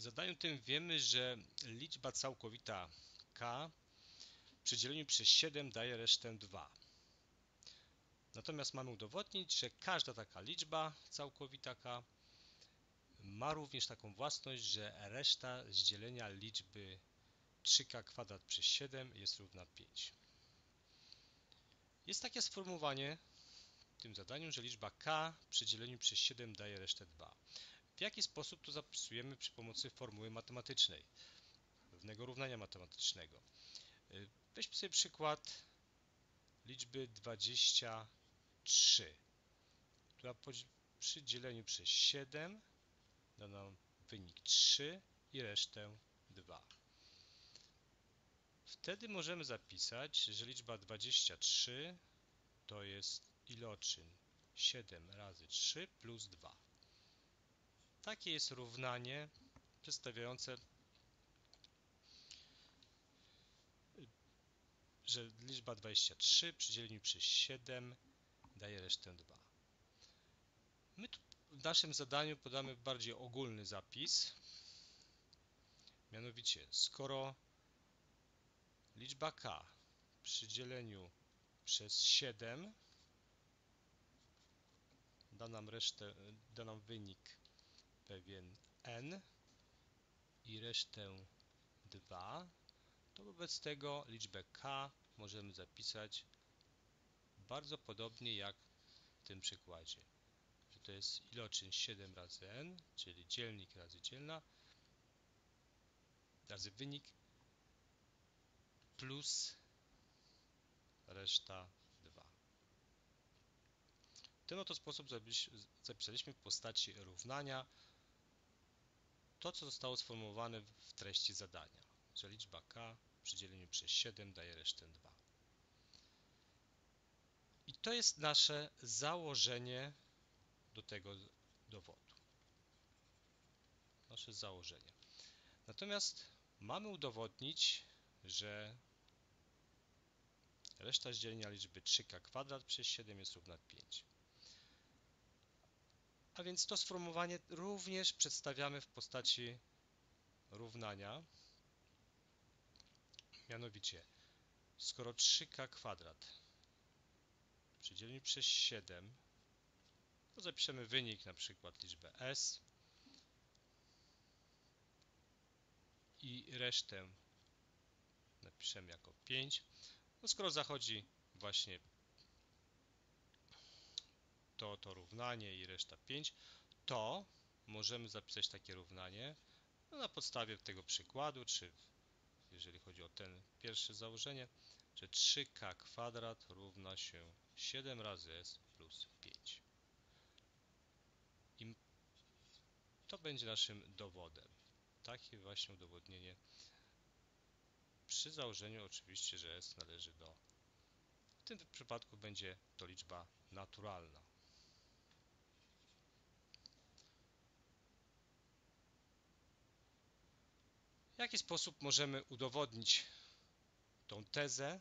W zadaniu tym wiemy, że liczba całkowita k przy dzieleniu przez 7 daje resztę 2. Natomiast mamy udowodnić, że każda taka liczba całkowita k ma również taką własność, że reszta z dzielenia liczby 3k kwadrat przez 7 jest równa 5. Jest takie sformułowanie w tym zadaniu, że liczba k przy dzieleniu przez 7 daje resztę 2. W jaki sposób to zapisujemy przy pomocy formuły matematycznej, pewnego równania matematycznego. Y, weźmy sobie przykład liczby 23, która przy dzieleniu przez 7 da nam wynik 3 i resztę 2. Wtedy możemy zapisać, że liczba 23 to jest iloczyn 7 razy 3 plus 2. Takie jest równanie przedstawiające, że liczba 23 przy dzieleniu przez 7 daje resztę 2. My w naszym zadaniu podamy bardziej ogólny zapis. Mianowicie, skoro liczba k przy dzieleniu przez 7 da nam resztę, da nam wynik pewien n i resztę 2, to wobec tego liczbę k możemy zapisać bardzo podobnie jak w tym przykładzie. Że to jest iloczyn 7 razy n, czyli dzielnik razy dzielna, razy wynik plus reszta 2. W ten oto sposób zapisaliśmy w postaci równania to, co zostało sformułowane w treści zadania, że liczba k przy dzieleniu przez 7 daje resztę 2. I to jest nasze założenie do tego dowodu. Nasze założenie. Natomiast mamy udowodnić, że reszta dzielenia liczby 3k kwadrat przez 7 jest równa 5. A więc to sformułowanie również przedstawiamy w postaci równania. Mianowicie, skoro 3k kwadrat przy dzieleniu przez 7, to zapiszemy wynik, na przykład liczbę s i resztę napiszemy jako 5. No skoro zachodzi właśnie to, to równanie i reszta 5, to możemy zapisać takie równanie no na podstawie tego przykładu, czy jeżeli chodzi o ten pierwsze założenie, że 3k kwadrat równa się 7 razy s plus 5. I to będzie naszym dowodem. Takie właśnie udowodnienie przy założeniu oczywiście, że s należy do w tym przypadku będzie to liczba naturalna. Jaki sposób możemy udowodnić tą tezę?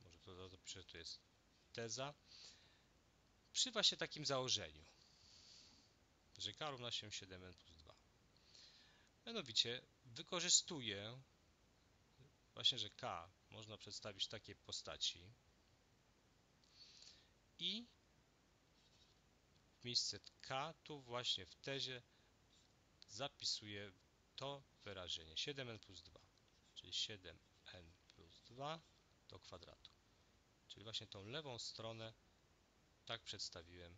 Może to zapiszę, to jest teza. Przy właśnie takim założeniu, że k równa się 7n plus 2. Mianowicie wykorzystuję właśnie, że k można przedstawić w takiej postaci i w miejsce k tu właśnie w tezie zapisuję to wyrażenie 7n plus 2, czyli 7n plus 2 do kwadratu. Czyli właśnie tą lewą stronę tak przedstawiłem.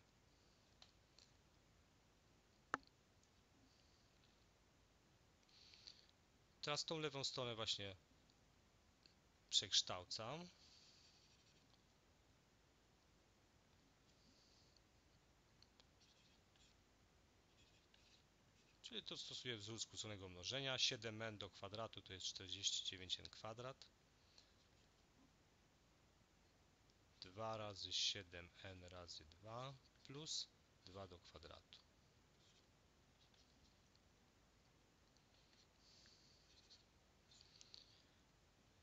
Teraz tą lewą stronę właśnie przekształcam. Czyli to stosuję wzór skróconego mnożenia. 7n do kwadratu to jest 49n kwadrat. 2 razy 7n razy 2 plus 2 do kwadratu.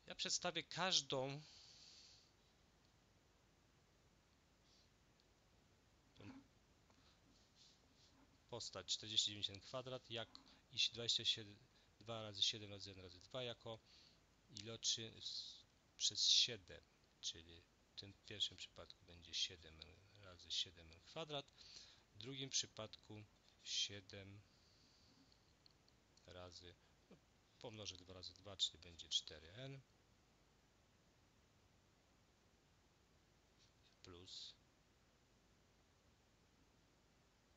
Ja przedstawię każdą postać 49 kwadrat jak i 27, 2 razy 7 razy 1 razy 2 jako iloczyn s- przez 7, czyli w tym pierwszym przypadku będzie 7 razy 7 kwadrat, w drugim przypadku 7 razy, no, pomnożę 2 razy 2, czyli będzie 4n plus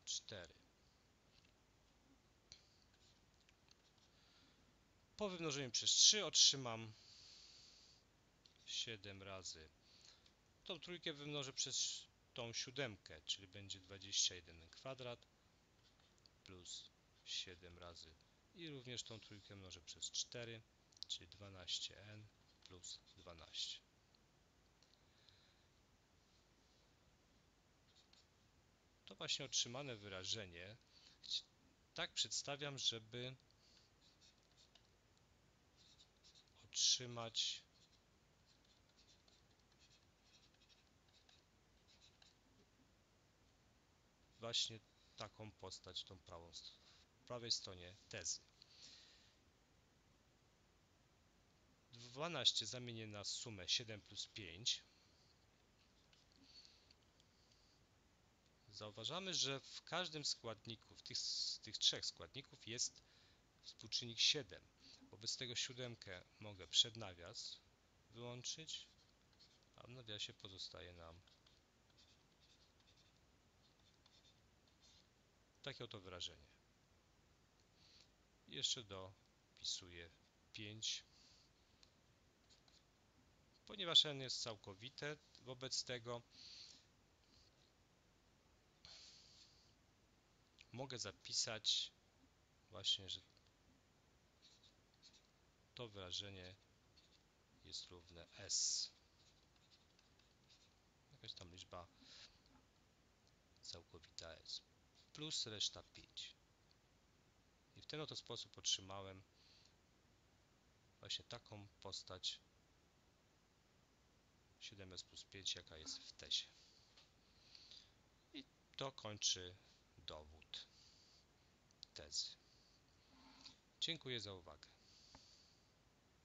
4. Po wymnożeniu przez 3 otrzymam 7 razy. Tą trójkę wymnożę przez tą siódemkę, czyli będzie 21 kwadrat plus 7 razy. I również tą trójkę mnożę przez 4, czyli 12n plus 12. To właśnie otrzymane wyrażenie tak przedstawiam, żeby otrzymać właśnie taką postać, tą prawą, w prawej stronie tezy. 12 zamienię na sumę 7 plus 5. Zauważamy, że w każdym składniku, w tych, z tych trzech składników jest współczynnik 7. Wobec tego siódemkę mogę przed nawias wyłączyć, a w nawiasie pozostaje nam takie oto wyrażenie. Jeszcze dopisuję 5. Ponieważ n jest całkowite, wobec tego mogę zapisać właśnie, że to wyrażenie jest równe s. Jakaś tam liczba całkowita s plus reszta 5. I w ten oto sposób otrzymałem właśnie taką postać 7s plus 5, jaka jest w tezie. I to kończy dowód tezy. Dziękuję za uwagę.